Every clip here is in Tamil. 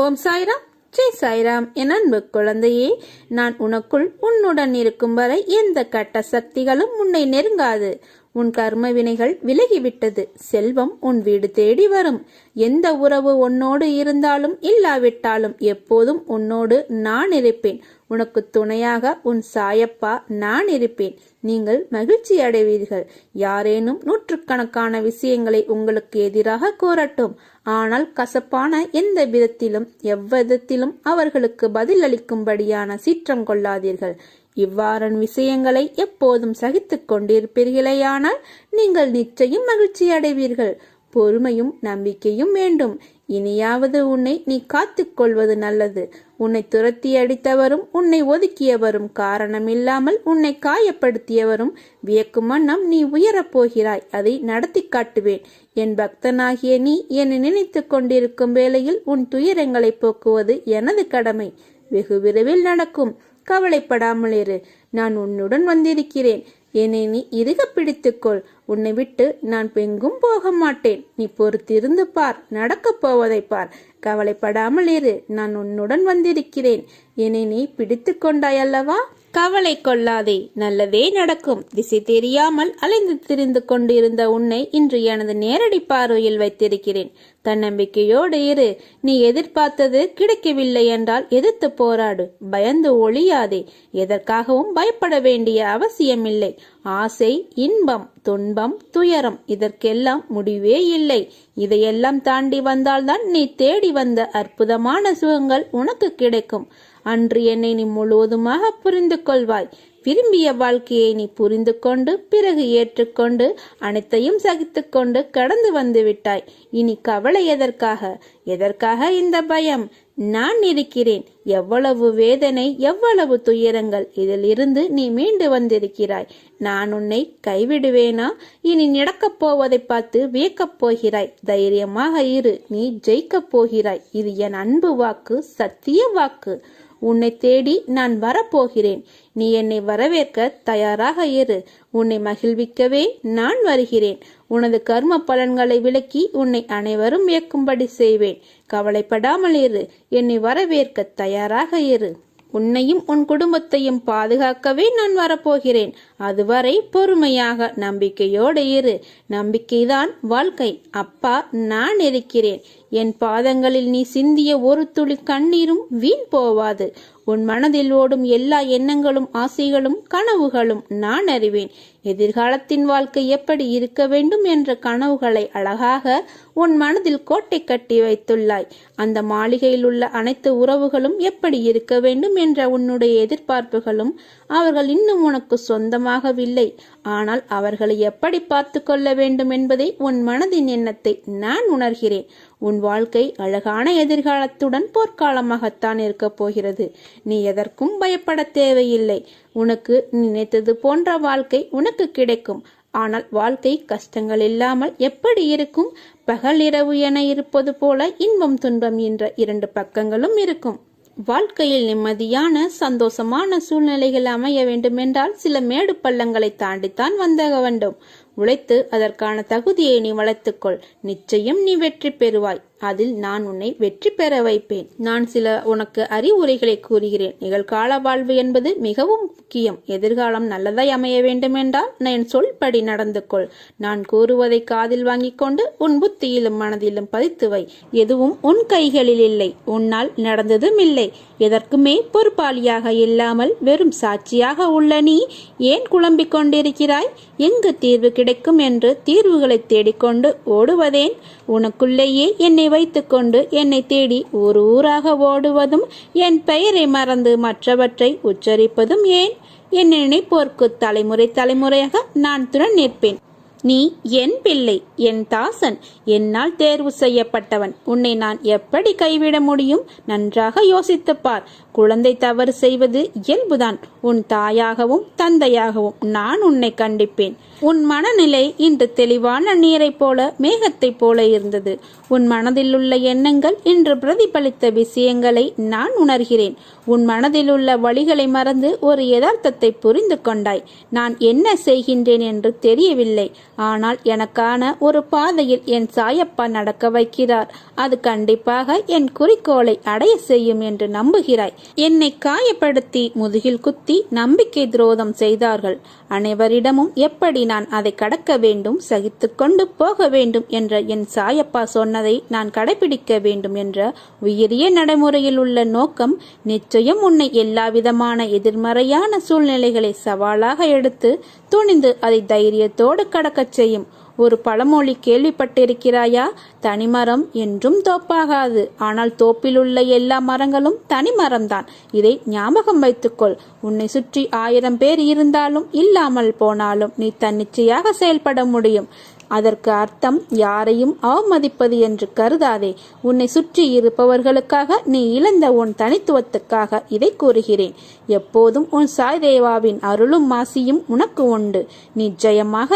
ஓம் சாய்ராம். ஜெய் சாய்ராம். என் அன்பு குழந்தையே நான் உனக்குள் உன்னுடன் இருக்கும் வரை எந்த கட்ட சக்திகளும் உன்னை நெருங்காது. உன் கர்ம வினைகள் விலகிவிட்டது. செல்வம் உன் வீடு தேடி வரும். எந்த உறவு உன்னோடு இருந்தாலும் இல்லாவிட்டாலும் எப்போதும் உன்னோடு நான் இருப்பேன். உனக்கு துணையாக உன் சாயப்பா நான் இருப்பேன். நீங்கள் மகிழ்ச்சி அடைவீர்கள். யாரேனும் நூற்றுக்கணக்கான விஷயங்களை உங்களுக்கு எதிராக கூறட்டும். ஆனால் கசப்பான எந்த விதத்திலும் எவ்விதத்திலும் அவர்களுக்கு பதிலளிக்கும்படியான சீற்றம் கொள்ளாதீர்கள். இவ்வாறான விஷயங்களை எப்போதும் சகித்துக் கொண்டிருப்பீர்களேயானால் நீங்கள் நிச்சயம் மகிழ்ச்சி அடைவீர்கள் பொறுமையும் நம்பிக்கையும் வேண்டும். இனியாவது உன்னை நீ காத்துக்கொள்வது நல்லது. உன்னை துரத்தி அடித்தவரும் உன்னை ஒதுக்கியவரும் காரணமில்லாமல் உன்னை காயப்படுத்தியவரும் வியக்கும் வண்ணம் நீ உயரப் போகிறாய். அதை நடத்தி காட்டுவேன். என் பக்தனாகிய நீ என்னை நினைத்து கொண்டிருக்கும் வேளையில் உன் துயரங்களை போக்குவது எனது கடமை. வெகு விரைவில் நடக்கும். கவலைப்படாமல் இரு நான் உன்னுடன் வந்திருக்கிறேன். என்னை நீ இறுக பிடித்துக்கொள் உன்னை விட்டு நான் பெங்கும் போக மாட்டேன் நீ பொறுத்திருந்து பார் நடக்கப் போவதை பார். கவலைப்படாமல் இரு நான் உன்னுடன் வந்திருக்கிறேன். என்னை நீ பிடித்து கொண்டாயல்லவா? கவலை கொள்ளாதே நல்லதே நடக்கும். திசை தெரியாமல் அலைந்து திரிந்து கொண்டிருந்த உன்னை இன்று எனது நேரடி பார்வையில் வைத்திருக்கிறேன். தன்னம்பிக்கையோடு இரு. நீ எதிர்பார்த்தது கிடைக்கவில்லை என்றால் எதிர்த்து போராடு. பயந்து ஒழியாதே. எதற்காகவும் பயப்பட வேண்டிய அவசியமில்லை. ஆசை இன்பம் துன்பம் துயரம் இதற்கெல்லாம் முடிவே இல்லை. இதையெல்லாம் தாண்டி வந்தால்தான் நீ தேடி வந்த அற்புதமான சுகங்கள் உனக்கு கிடைக்கும். அன்று என்னை நீ முழுவதுமாக புரிந்து கொள்வாய் விரும்பிய வாழ்க்கையை நீ புரிந்து கொண்டு பிறகு ஏற்றுக்கொண்டு அனைத்தையும் சகித்துக்கொண்டு கடந்து வந்து விட்டாய் இனி கவலை எதற்காக? எதற்காக இந்த பயம்? நான் இருக்கிறேன். எவ்வளவு வேதனை எவ்வளவு துயரங்கள் இதில் இருந்து நீ மீண்டு வந்திருக்கிறாய். நான் உன்னை கைவிடுவேனா? இனி நடக்கப் போவதை பார்த்து வியக்கப் போகிறாய். தைரியமாக இரு. நீ ஜெயிக்கப் போகிறாய். இது என் அன்பு வாக்கு சத்திய வாக்கு. உன்னை தேடி நான் வரப்போகிறேன். நீ என்னை வரவேற்க தயாராக இரு. உன்னை மகிழ்விக்கவே நான் வருகிறேன். உனது கர்ம பலன்களை விளக்கி உன்னை அனைவரும் வியக்கும்படி செய்வேன். கவலைப்படாமல் இரு. என்னை வரவேற்க தயாராக இரு. உன்னையும் உன் குடும்பத்தையும் பாதுகாக்கவே நான் வரப்போகிறேன். அதுவரை பொறுமையாக நம்பிக்கையோடு இரு. நம்பிக்கைதான் வாழ்க்கை. அப்பா நான் இருக்கிறேன். என் பாதங்களில் நீ சிந்திய ஒரு துளி கண்ணீரும் வீண் போவாது. உன் மனதில் ஓடும் எல்லா எண்ணங்களும் ஆசைகளும் கனவுகளும் நான் அறிவேன். எதிர்காலத்தின் வாழ்க்கை எப்படி இருக்க வேண்டும் என்ற கனவுகளை அழகாக உன் மனதில் கோட்டை கட்டி வைத்துள்ளாய். அந்த மாளிகையில் உள்ள அனைத்து உறவுகளும் எப்படி இருக்க வேண்டும் என்ற உன்னுடைய எதிர்பார்ப்புகளும் அவர்கள் இன்னும் உனக்கு சொந்தமாக சொந்தமாகவில்லை ஆனால் அவர்களை எப்படி பார்த்து கொள்ள வேண்டும் என்பதை உன் மனதின் எண்ணத்தை நான் உணர்கிறேன். உன் வாழ்க்கை அழகான எதிர்காலத்துடன் போர்க்காலமாகத்தான் இருக்கப் போகிறது. நீ எதற்கும் பயப்பட தேவையில்லை. உனக்கு நினைத்தது போன்ற வாழ்க்கை உனக்கு கிடைக்கும். ஆனால் வாழ்க்கை கஷ்டங்கள் இல்லாமல் எப்படி இருக்கும்? பகல் இரவு என இருப்பது போல இன்பம் துன்பம் என்ற இரண்டு பக்கங்களும் இருக்கும். வாழ்க்கையில் நிம்மதியான சந்தோஷமான சூழ்நிலைகள் அமைய வேண்டுமென்றால் சில மேடு பள்ளங்களை தாண்டித்தான் வந்தாக வேண்டும். உழைத்து அதற்கான தகுதியை நீ வளர்த்துக்கொள். நிச்சயம் நீ வெற்றி பெறுவாய். அதில் நான் உன்னை வெற்றி பெற வைப்பேன். நான் சில உனக்கு அறிவுரைகளை கூறுகிறேன். நிகழ்கால வாழ்வு என்பது மிகவும் முக்கியம். எதிர்காலம் நல்லதாய் அமைய வேண்டுமென்றால் நான் சொல்படி நடந்து கொள். நான் கூறுவதை காதில் வாங்கிக் கொண்டு உன் புத்தியிலும் மனதிலும் பதித்து வை. எதுவும் உன் கைகளில் இல்லை. உன்னால் நடந்ததும் இல்லை. எதற்குமே பொறுப்பாளியாக இல்லாமல் வெறும் சாட்சியாக உள்ள நீ ஏன் குழம்பிக் கொண்டிருக்கிறாய்? எங்கு தீர்வு கிடைக்கும் என்று தீர்வுகளை தேடிக்கொண்டு ஓடுவதேன்? உனக்குள்ளேயே என்னை வைத்துக்கொண்டு என்னை தேடி ஊர் ஊராக ஓடுவதும் என் பெயரை மறந்து மற்றவற்றை உச்சரிப்பதும் ஏன்? என் நினைப்போர்க்கு தலைமுறை தலைமுறையாக நான் துணை நிற்பேன். நீ என் பிள்ளை என் தாசன் என்னால் தேர்வு செய்யப்பட்டவன். உன்னை நான் எப்படி கைவிட முடியும்? நன்றாக யோசித்துப்பார் குழந்தை தவறு செய்வது இயல்புதான். உன் தாயாகவும் தந்தையாகவும் நான் உன்னை கண்டிப்பேன். உன் மனநிலை இன்று தெளிவான நீரைப் போல மேகத்தைப் போல இருந்தது. உன் மனதில் உள்ள எண்ணங்கள் இன்று பிரதிபலித்த விஷயங்களை நான் உணர்கிறேன். உன் மனதில் உள்ள வழிகளை மறந்து ஒரு யதார்த்தத்தை புரிந்து கொண்டாய். நான் என்ன செய்கின்றேன் என்று தெரியவில்லை. ஆனால் எனக்கான ஒரு பாதையில் என் சாயப்பா நடக்க வைக்கிறார். அது கண்டிப்பாக என் குறிக்கோளை அடைய செய்யும் என்று நம்புகிறாய். என்னை காயப்படுத்தி முதுகில் குத்தி நம்பிக்கை துரோதம் செய்தார்கள். அனைவரிடமும் எப்படி நான் அதை கடக்க வேண்டும் சகித்துக்கொண்டு போக வேண்டும் என்ற என் சாயப்பா சொன்னதை நான் கடைபிடிக்க வேண்டும் என்ற உயரிய நடைமுறையில் உள்ள நோக்கம் நிச்சயம் உன்னை எல்லாவிதமான எதிர்மறையான சூழ்நிலைகளை சவாலாக எடுத்து துணிந்து அதை தைரியத்தோடு கடக்கச் செய்யும். ஒரு பழமொழி கேள்விப்பட்டிருக்கிறாயா? தனிமரம் என்றும் தோப்பாகாது. ஆனால் தோப்பில் உள்ள எல்லா மரங்களும் தனிமரம்தான் இதை ஞாபகம் வைத்துக்கொள். உன்னை சுற்றி ஆயிரம் பேர் இருந்தாலும் இல்லாமல் போனாலும் நீ தன்னிச்சையாக செயல்பட முடியும். அதற்கு அர்த்தம் யாரையும் அவமதிப்பது என்று கருதாதே. உன்னை சுற்றி இருப்பவர்களுக்காக நீ இழந்த உன் தனித்துவத்துக்காக இதை கூறுகிறேன். எப்போதும் உன் சாய் தேவாவின் அருளும் மாசியும் உனக்கு உண்டு. நீ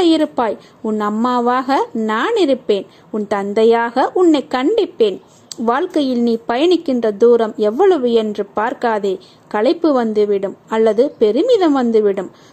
இருப்பாய். உன் அம்மாவாக நான் இருப்பேன். உன் தந்தையாக உன்னை கண்டிப்பேன். வாழ்க்கையில் நீ பயணிக்கின்ற தூரம் எவ்வளவு என்று பார்க்காதே. களைப்பு வந்துவிடும் அல்லது பெருமிதம் வந்துவிடும்.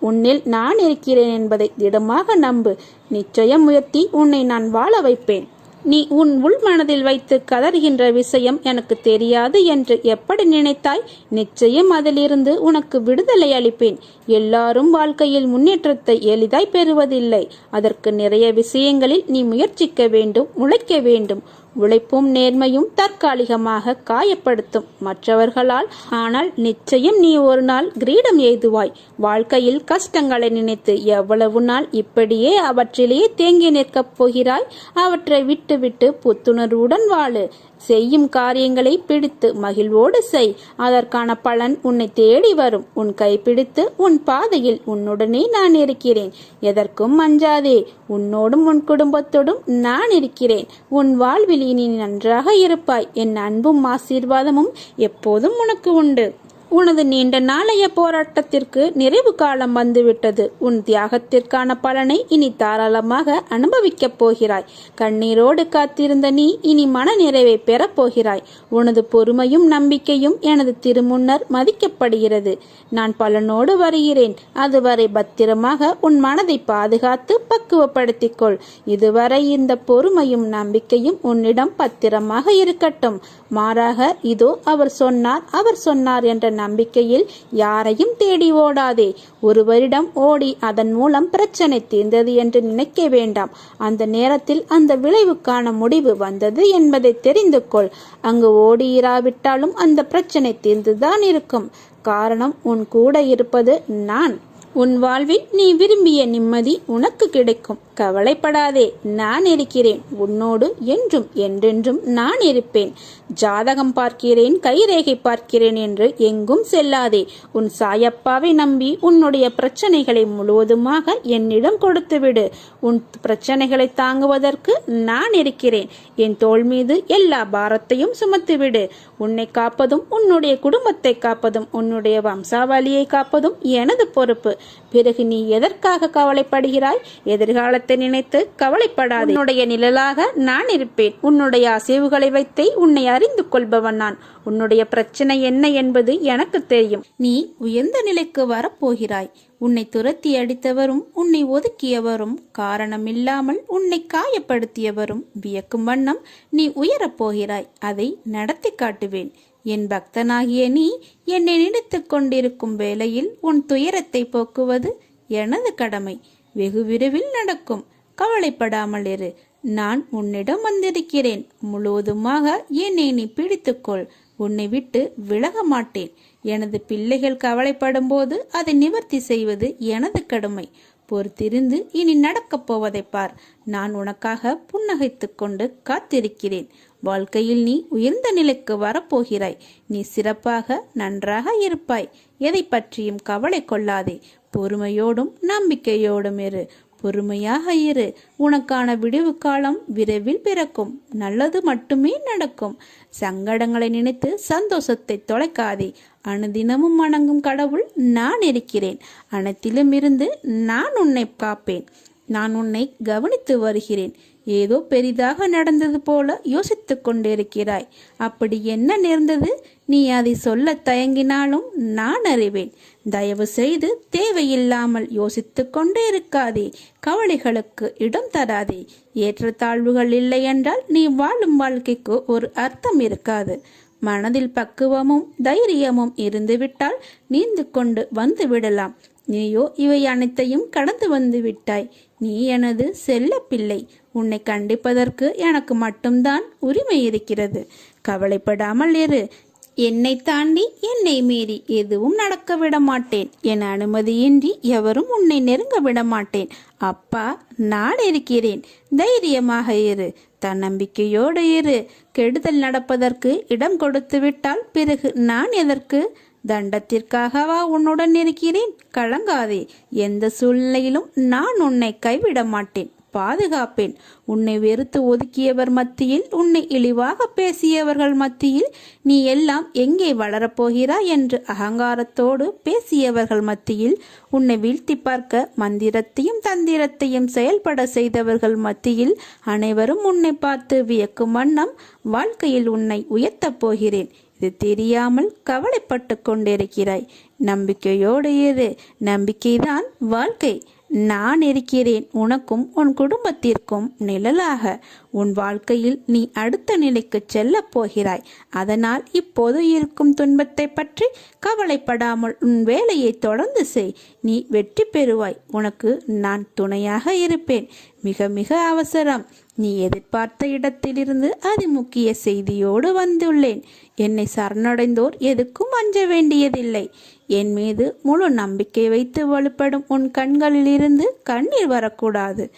உன்னில் நான் இருக்கிறேன் என்பதை திடமாக நம்பு. நிச்சயம் உயர்த்தி உன்னை நான் வாழ வைப்பேன். நீ உன் உள் மனதில் வைத்து கதறுகின்ற விஷயம் எனக்கு தெரியாது என்று எப்படி நினைத்தாய்? நிச்சயம் அதிலிருந்து உனக்கு விடுதலை அளிப்பேன். எல்லாரும் வாழ்க்கையில் முன்னேற்றத்தை எளிதாய் பெறுவதில்லை. அதற்கு நிறைய விஷயங்களில் நீ முயற்சிக்க வேண்டும் உழைக்க வேண்டும். உழைப்பும் நேர்மையும் தற்காலிகமாக காயப்படுத்தும் மற்றவர்களால். ஆனால் நிச்சயம் நீ ஒரு நாள் கிரீடம் எய்துவாய். வாழ்க்கையில் கஷ்டங்களை நினைத்து எவ்வளவு நாள் இப்படியே அவற்றிலேயே தேங்கி நிற்கப் போகிறாய். அவற்றை விட்டுவிட்டு புத்துணர்வுடன் வாழு. செய்யும் காரியங்களை பிடித்து மகிழ்வோடு செய். அதற்கான பலன் உன்னை தேடி வரும். உன் கைப்பிடித்து உன் பாதையில் உன்னுடனே நான் இருக்கிறேன். எதற்கும் அஞ்சாதே உன்னோடும் உன் குடும்பத்தோடும் நான் இருக்கிறேன். உன் வாழ்வில் இனி நன்றாக இருப்பாய். என் அன்பும் ஆசீர்வாதமும் எப்போதும் உனக்கு உண்டு. உனது நீண்ட நாளைய போராட்டத்திற்கு நிறைவு காலம் வந்துவிட்டது. உன் தியாகத்திற்கான பலனை இனி தாராளமாக அனுபவிக்கப் போகிறாய். கண்ணீரோடு காத்திருந்த நீ இனி மன நிறைவை பெறப் போகிறாய். உனது பொறுமையும் நம்பிக்கையும் எனது திருமுன்னர் மதிக்கப்படுகிறது. நான் பலனோடு வருகிறேன். அதுவரை பத்திரமாக உன் மனதை பாதுகாத்து பக்குவப்படுத்திக் கொள் இதுவரை இந்த பொறுமையும் நம்பிக்கையும் உன்னிடம் பத்திரமாக இருக்கட்டும். மாறாக இதோ அவர் சொன்னார் அவர் சொன்னார் என்ற நம்பிக்கையில் யாரையும் தேடி ஓடாதே. ஒருவரிடம் ஓடி அதன் மூலம் பிரச்சனை தீர்ந்தது என்று நினைக்க வேண்டாம். அந்த நேரத்தில் அந்த விளைவுக்கான முடிவு வந்தது என்பதை தெரிந்து கொள். அங்கு ஓடியிராவிட்டாலும் அந்த பிரச்சனை தீர்ந்துதான் இருக்கும். காரணம் உன் கூட இருப்பது நான். உன் வாழ்வில் நீ விரும்பிய நிம்மதி உனக்கு கிடைக்கும். கவலைப்படாதே நான் இருக்கிறேன். உன்னோடு என்றும் என்றென்றும் நான் இருப்பேன். ஜாதகம் பார்க்கிறேன் கைரேகை பார்க்கிறேன் என்று எங்கும் செல்லாதே. உன் சாயப்பாவை நம்பி உன்னுடைய பிரச்சனைகளை முழுவதுமாக என்னிடம் கொடுத்துவிடு. உன் பிரச்சனைகளை தாங்குவதற்கு நான் இருக்கிறேன். என் தோள் மீது எல்லா பாரத்தையும் சுமத்துவிடு. உன்னை காப்பதும் உன்னுடைய குடும்பத்தை காப்பதும் உன்னுடைய வம்சாவளியை காப்பதும் எனது பொறுப்பு. பிறகு நீ எதற்காக கவலைப்படுகிறாய்? எதிர்காலத்தை நினைத்து கவலைப்படாதே. உன்னுடைய நிழலாக நான் இருப்பேன். உன்னுடைய அசைவுகளை வைத்தே உன்னை அறிந்து கொள்பவன் நான். உன்னுடைய பிரச்சனை என்ன என்பது எனக்கு தெரியும். நீ உயர்ந்த நிலைக்கு வரப்போகிறாய். உன்னை துரத்தி அடித்தவரும் உன்னை ஒதுக்கியவரும் காரணமில்லாமல் உன்னை காயப்படுத்தியவரும் வியக்கும் வண்ணம் நீ உயரப் போகிறாய். அதை நடத்தி காட்டுவேன். என் பக்தனாகிய நீ என்னை நினைத்துக் கொண்டிருக்கும் வேளையில் உன் துயரத்தை போக்குவது எனது கடமை. வெகு விரைவில் நடக்கும். கவலைப்படாமல் இரு. நான் உன்னிடம் வந்திருக்கிறேன். முழுவதுமாக என்னை நீ பிடித்துக்கொள். உன்னை விட்டு விலக மாட்டேன். எனது பிள்ளைகள் கவலைப்படும் போது அதை நிவர்த்தி செய்வது எனது கடமை. பொறுத்திருந்து இனி நடக்கப் போவதை பார். நான் உனக்காக புன்னகைத்துக் கொண்டு காத்திருக்கிறேன். வாழ்க்கையில் நீ உயர்ந்த நிலைக்கு வரப்போகிறாய். நீ சிறப்பாக நன்றாக இருப்பாய். எதை பற்றியும் கவலை கொள்ளாதே. பொறுமையோடும் நம்பிக்கையோடும் இரு. பொறுமையாக இரு. உனக்கான விடிவு காலம் விரைவில் பிறக்கும். நல்லது மட்டுமே நடக்கும். சங்கடங்களை நினைத்து சந்தோஷத்தை தொலைக்காதே. அனுதினமும் வணங்கும் கடவுள் நான் இருக்கிறேன். அனைத்திலும் இருந்து நான் உன்னை காப்பேன். நான் உன்னை கவனித்து வருகிறேன். ஏதோ பெரிதாக நடந்தது போல யோசித்துக் கொண்டிருக்கிறாய். அப்படி என்ன நேர்ந்தது? நீ அதை சொல்ல தயங்கினாலும் நான் அறிவேன். தயவு செய்து தேவையில்லாமல் யோசித்துக் கொண்டே இருக்காதே. கவலைகளுக்கு இடம் தராதே. ஏற்றத்தாழ்வுகள் இல்லை என்றால் நீ வாழும் வாழ்க்கைக்கு ஒரு அர்த்தம் இருக்காது. மனதில் பக்குவமும் தைரியமும் இருந்துவிட்டால் நீந்து கொண்டு வந்து விடலாம் நீயோ இவை அனைத்தையும் கடந்து வந்து விட்டாய் நீ எனது செல்ல பிள்ளை. உன்னை கண்டிப்பதற்கு எனக்கு மட்டும்தான் உரிமை இருக்கிறது. கவலைப்படாமல் இரு. என்னை தாண்டி என்னை மீறி எதுவும் நடக்க விட மாட்டேன். என் அனுமதியின்றி எவரும் உன்னை நெருங்க விட மாட்டேன். அப்பா நான் இருக்கிறேன். தைரியமாக இரு. தன்னம்பிக்கையோடு இரு. கெடுதல் நடப்பதற்கு இடம் கொடுத்து விட்டால் பிறகு நான் எதற்கு தண்டத்திற்காகவா உன்னுடன் இருக்கிறேன்? கலங்காதே. எந்த சூழ்நிலையிலும் நான் உன்னை கைவிட மாட்டேன். பாதுகாப்பேன். உன்னை வெறுத்து ஒதுக்கியவர் மத்தியில் உன்னை இழிவாக பேசியவர்கள் மத்தியில் நீ எல்லாம் எங்கே வளரப்போகிறாய் என்று அகங்காரத்தோடு பேசியவர்கள் மத்தியில் உன்னை வீழ்த்தி பார்க்க மந்திரத்தையும் தந்திரத்தையும் செயல்பட செய்தவர்கள் மத்தியில் அனைவரும் உன்னை பார்த்து வியக்கும் வண்ணம் வாழ்க்கையில் உன்னை உயர்த்தப் போகிறேன். இது தெரியாமல் கவலைப்பட்டு கொண்டிருக்கிறாய். நம்பிக்கையோடு இரு. நம்பிக்கைதான் வாழ்க்கை. நான் இருக்கிறேன். உனக்கும் உன் குடும்பத்திற்கும் நிழலாக. உன் வாழ்க்கையில் நீ அடுத்த நிலைக்கு செல்லப் போகிறாய். அதனால் இப்போது இருக்கும் துன்பத்தை பற்றி கவலைப்படாமல் உன் வேலையை தொடர்ந்து செய். நீ வெற்றி பெறுவாய். உனக்கு நான் துணையாக இருப்பேன். மிக மிக அவசரம். நீ எதிர்பார்த்த இடத்திலிருந்து அதிமுக்கிய செய்தியோடு வந்துள்ளேன். என்னை சரணடைந்தோர் எதுக்கும் அஞ்ச வேண்டியதில்லை. என் மீது முழு நம்பிக்கை வைத்து வலுப்படும் உன் கண்களிலிருந்து கண்ணீர் வரக்கூடாது.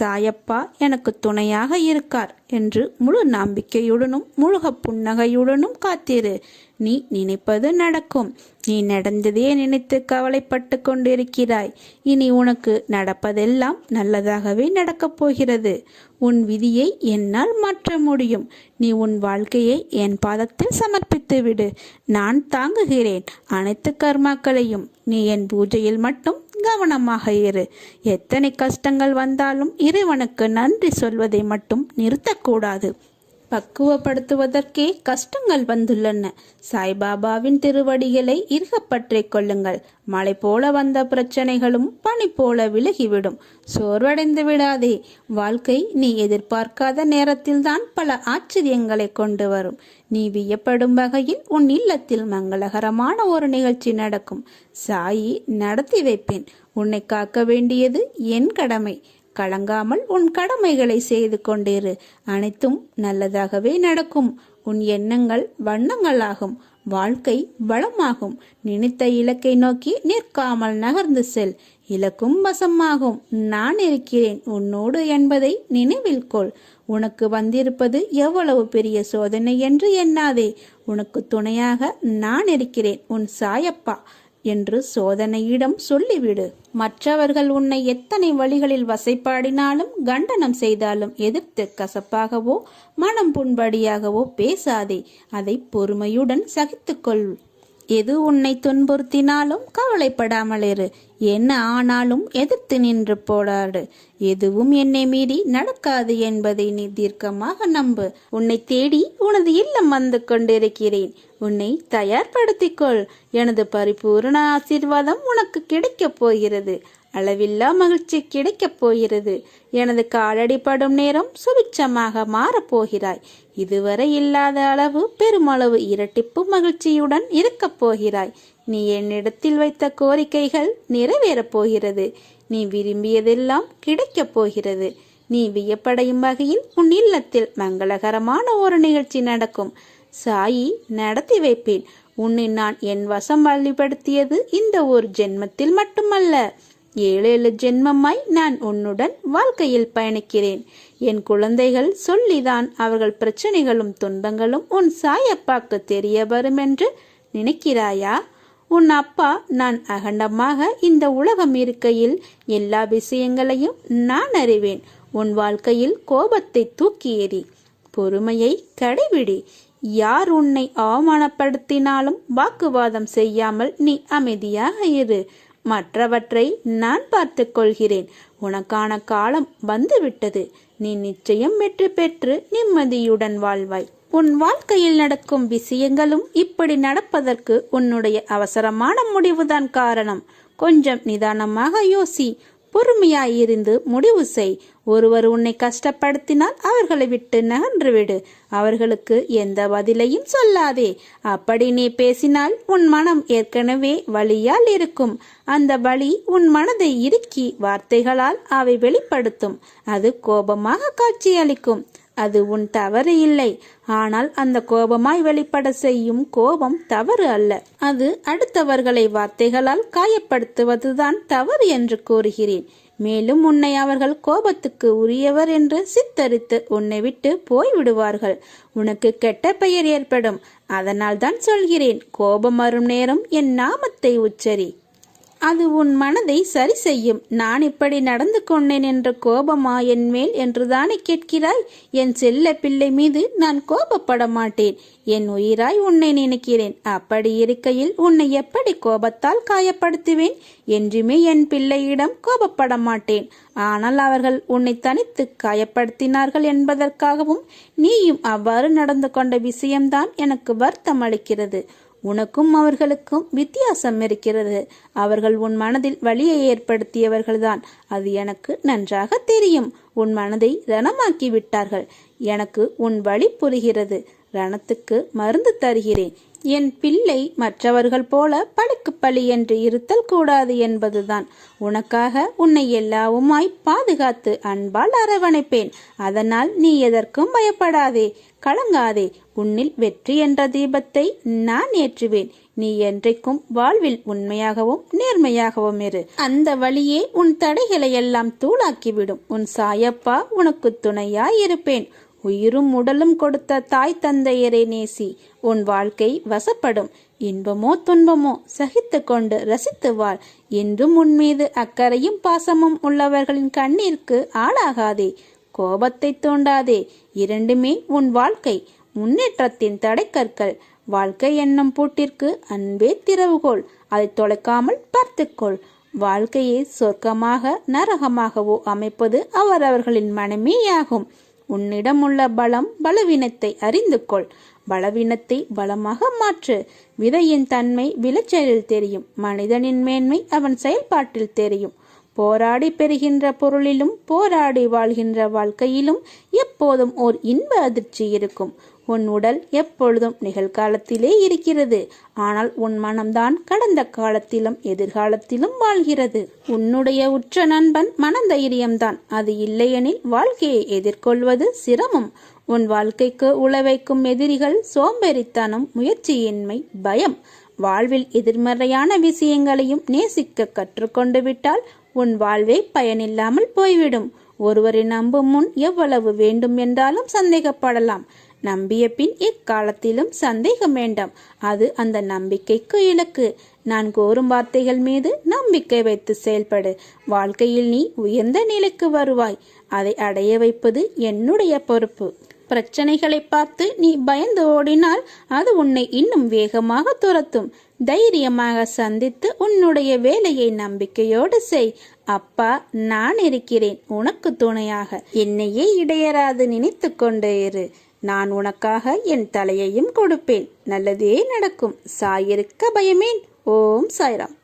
சாயப்பா எனக்கு துணையாக இருக்கார். என்று முழு நம்பிக்கையுடனும் முழுக புன்னகையுடனும் காத்திரு. நீ நினைப்பது நடக்கும். நீ நடந்ததே நினைத்து கவலைப்பட்டு கொண்டிருக்கிறாய். இனி உனக்கு நடப்பதெல்லாம் நல்லதாகவே நடக்கப் போகிறது. உன் விதியை என்னால் மாற்ற முடியும். நீ உன் வாழ்க்கையை என் பாதத்தில் சமர்ப்பித்து விடு நான் தாங்குகிறேன் அனைத்து கர்மாக்களையும். நீ என் பூஜையில் மட்டும் கவனமாக இரு. எத்தனை கஷ்டங்கள் வந்தாலும் இறைவனுக்கு நன்றி சொல்வதை மட்டும் நிறுத்தக்கூடாது. பக்குவப்படுத்துவதற்கே கஷ்டங்கள் வந்துள்ளன. சாய்பாபாவின் திருவடிகளை இறுகப்பற்றிக் கொள்ளுங்கள். மழை போல வந்த பிரச்சனைகளும் பனி போல விலகிவிடும். சோர்வடைந்து விடாதே. வாழ்க்கை நீ எதிர்பார்க்காத நேரத்தில்தான் பல ஆச்சரியங்களை கொண்டு வரும். நீ வியப்படும் வகையில் உன் இல்லத்தில் மங்களகரமான ஒரு நிகழ்ச்சி நடக்கும். சாயி நடத்தி வைப்பேன். உன்னை காக்க வேண்டியது என் கடமை. கலங்காமல் உன் கடமைகளை செய்து கொண்டிரு. அனைத்தும் நல்லதாகவே நடக்கும். உன் எண்ணங்கள் வண்ணங்களாகும். வாழ்க்கை வளமாகும். நினைத்த இலக்கை நோக்கி நிற்காமல் நகர்ந்து செல். இலக்கும் வசமாகும். நான் இருக்கிறேன். உன்னோடு என்பதை நினைவில் கொள். உனக்கு வந்திருப்பது எவ்வளவு பெரிய சோதனை என்று எண்ணாதே. உனக்கு துணையாக நான் இருக்கிறேன். உன் சாயப்பா. என்று சோதனையிடம் சொல்லிவிடு. மற்றவர்கள் உன்னை எத்தனை வழிகளில் வசைப்பாடினாலும் கண்டனம் செய்தாலும் எதிர்த்து கசப்பாகவோ மனம் புண்படியாகவோ பேசாதே. அதை பொறுமையுடன் சகித்துக்கொள். எது உன்னை துன்புறுத்தினாலும் கவலைப்படாமல் இரு. என்ன ஆனாலும் எதிர்த்து நின்று போடாடு எதுவும் என்னை மீறி நடக்காது என்பதை நீ தீர்க்கமாக நம்பு. உன்னை தேடி உனது இல்லம் வந்து கொண்டிருக்கிறேன். உன்னை தயார்படுத்திக்கொள். எனது பரிபூர்ண ஆசீர்வாதம் உனக்கு கிடைக்கப் போகிறது. அளவில்லா மகிழ்ச்சி கிடைக்கப் போகிறது. எனது காலடிப்படும் நேரம் சுபிச்சமாக மாறப்போகிறாய் இதுவரை இல்லாத அளவு பெருமளவு இரட்டிப்பு மகிழ்ச்சியுடன் இருக்கப் போகிறாய். நீ என்னிடத்தில் வைத்த கோரிக்கைகள் நிறைவேறப் போகிறது. நீ விரும்பியதெல்லாம் கிடைக்கப் போகிறது. நீ வியப்படையும் வகையில் உன் இல்லத்தில் மங்களகரமான ஒரு நிகழ்ச்சி நடக்கும். சாயி நடத்தி வைப்பேன். உன்னை நான் என் வசம் வழிபடுத்தியது இந்த ஒரு ஜென்மத்தில் மட்டுமல்ல. ஏழு ஏழு ஜென்மமாய் நான் உன்னுடன் வாழ்க்கையில் பயணிக்கிறேன். என் குழந்தைகள் சொல்லிதான் அவர்கள் பிரச்சனைகளும் துன்பங்களும் உன் சாயப்பாக்கு தெரிய வரும் என்று நினைக்கிறாயா? உன் அப்பா நான் அகண்டமாக இந்த உலகம் இருக்கையில் எல்லா விஷயங்களையும் நான் அறிவேன். உன் வாழ்க்கையில் கோபத்தை தூக்கி எறி பொறுமையை கடைபிடி. யார் உன்னை அவமானப்படுத்தினாலும் வாக்குவாதம் செய்யாமல் நீ அமைதியாக இரு. மற்றவற்றை நான் பார்த்துக் கொள்கிறேன். உனக்கான காலம் வந்துவிட்டது. நீ நிச்சயம் வெற்றி பெற்று நிம்மதியுடன் வாழ்வாய். உன் வாழ்க்கையில் நடக்கும் விஷயங்களும் இப்படி நடப்பதற்கு உன்னுடைய அவசரமான முடிவுதான் காரணம். கொஞ்சம் நிதானமாக யோசி. பொறுமையாயிருந்து முடிவு செய். ஒருவர் உன்னை கஷ்டப்படுத்தினால் அவர்களை விட்டு நகன்று விடு அவர்களுக்கு எந்த பதிலையும் சொல்லாதே. அப்படி நீ பேசினால் உன் மனம் ஏற்கனவே வழியால் இருக்கும். அந்த வழி உன் மனதை இறுக்கி வார்த்தைகளால் அவை வெளிப்படுத்தும். அது கோபமாக காட்சியளிக்கும். அது உன் தவறு இல்லை. ஆனால் அந்த கோபமாய் வெளிப்பட செய்யும் கோபம் தவறு அல்ல. அது அடுத்தவர்களை வார்த்தைகளால் காயப்படுத்துவதுதான் தவறு என்று கூறுகிறேன். மேலும் உன்னை அவர்கள் கோபத்துக்கு உரியவர் என்று சித்தரித்து உன்னை விட்டு போய்விடுவார்கள். உனக்கு கெட்ட பெயர் ஏற்படும். அதனால் தான் சொல்கிறேன் கோபம் வரும் நேரம் என் நாமத்தை உச்சரி. அது உன் மனதை சரி செய்யும். நான் இப்படி நடந்து கொண்டேன் என்ற கோபமா என் மேல் என்றுதானே கேட்கிறாய்? என் செல்ல பிள்ளை மீது நான் கோபப்பட மாட்டேன். என் உயிராய் உன்னை நினைக்கிறேன். அப்படி இருக்கையில் உன்னை எப்படி கோபத்தால் காயப்படுத்துவேன்? என்றுமே என் பிள்ளையிடம் கோபப்பட மாட்டேன். ஆனால் அவர்கள் உன்னை தனித்து காயப்படுத்தினார்கள் என்பதற்காகவும் நீயும் அவ்வாறு நடந்து கொண்ட விஷயம்தான் எனக்கு வருத்தம் அளிக்கிறது உனக்கும் அவர்களுக்கும் வித்தியாசம் இருக்கிறது. அவர்கள் உன் மனதில் வழியை ஏற்படுத்தியவர்கள்தான். அது எனக்கு நன்றாக தெரியும். உன் மனதை ரணமாக்கி விட்டார்கள் எனக்கு உன் வழி புரிகிறது. ரணத்துக்கு மருந்து தருகிறேன். என் பிள்ளை மற்றவர்கள் போல பழுக்கு பழி என்று இருத்தல் கூடாது என்பதுதான். உனக்காக உன்னை எல்லாவுமாய் பாதுகாத்து அன்பால் அரவணைப்பேன். அதனால் நீ எதற்கும் பயப்படாதே. கலங்காதே. உன்னில் வெற்றி என்ற தீபத்தை நான் ஏற்றுவேன். நீ என்றைக்கும் வாழ்வில் உண்மையாகவும் நேர்மையாகவும் இரு. அந்த வழியே உன் தடைகளை எல்லாம் தூளாக்கிவிடும். உன் சாயப்பா உனக்கு துணையாய் இருப்பேன் உயிரும் உடலும் கொடுத்த தாய் தந்தையரை நேசி. உன் வாழ்க்கை வசப்படும். இன்பமோ துன்பமோ சகித்து கொண்டு ரசித்து வாழ். என்றும் உன் மீது அக்கறையும் பாசமும் உள்ளவர்களின் கண்ணீருக்கு ஆளாகாதே. கோபத்தை தூண்டாதே. இரண்டுமே உன் வாழ்க்கை. முன்னேற்றத்தின் தடைக்கற்கள். வாழ்க்கை என்னும் பூட்டிற்கு அன்பே திறவுகோள். அதை தொலைக்காமல் பார்த்துக்கொள். வாழ்க்கையை சொர்க்கமாக நரகமாகவோ அமைப்பது அவரவர்களின் மனமேயாகும். உன்னிடம் உள்ள பலம் பலவீனத்தை அறிந்து கொள் பலவீனத்தை பலமாக மாற்று. விதையின் தன்மை விளைச்சலில் தெரியும். மனிதனின் மேன்மை அவன் செயல்பாட்டில் தெரியும். போராடி பெறுகின்ற பொருளிலும் போராடி வாழ்கின்ற வாழ்க்கையிலும் எப்போதும் ஓர் இன்ப அதிர்ச்சி இருக்கும். உன் உடல் எப்பொழுதும் நிகழ்காலத்திலே இருக்கிறது. ஆனால் உன் மனம்தான் கடந்த காலத்திலும் எதிர்காலத்திலும் வாழ்கிறது. உன்னுடைய உற்ற நண்பன் மனதைரியம்தான். அது இல்லையெனில் வாழ்க்கையை எதிர்கொள்வது சிரமம். உன் வாழ்க்கைக்கு உழவைக்கும் எதிரிகள் சோம்பேறித்தனம் முயற்சியின்மை பயம். வாழ்வில் எதிர்மறையான விஷயங்களையும் நேசிக்க கற்றுக்கொண்டு விட்டால் உன் வாழ்வே பயனில்லாமல் போய்விடும். ஒருவரை நம்பும் முன் எவ்வளவு வேண்டும் என்றாலும் சந்தேகப்படலாம். நம்பிய பின் எக்காலத்திலும் சந்தேகம் வேண்டாம். அது அந்த நம்பிக்கைக்கு இலக்கு. நான் கோரும் வார்த்தைகள் மீது நம்பிக்கை வைத்து செயல்படு. வாழ்க்கையில் நீ உயர்ந்த நிலைக்கு வருவாய். அதை அடைய வைப்பது என்னுடைய பொறுப்பு. பிரச்சனைகளை பார்த்து நீ பயந்து ஓடினால் அது உன்னை இன்னும் வேகமாக துரத்தும். தைரியமாக சந்தித்து உன்னுடைய வேலையை நம்பிக்கையோடு செய். அப்பா நான் இருக்கிறேன். உனக்கு துணையாக. என்னையே இடையராது நினைத்து கொண்டே இரு. நான் உனக்காக என் தலையையும் கொடுப்பேன். நல்லதே நடக்கும். சாயிருக்க பயமேன். ஓம் சாய்ராம்.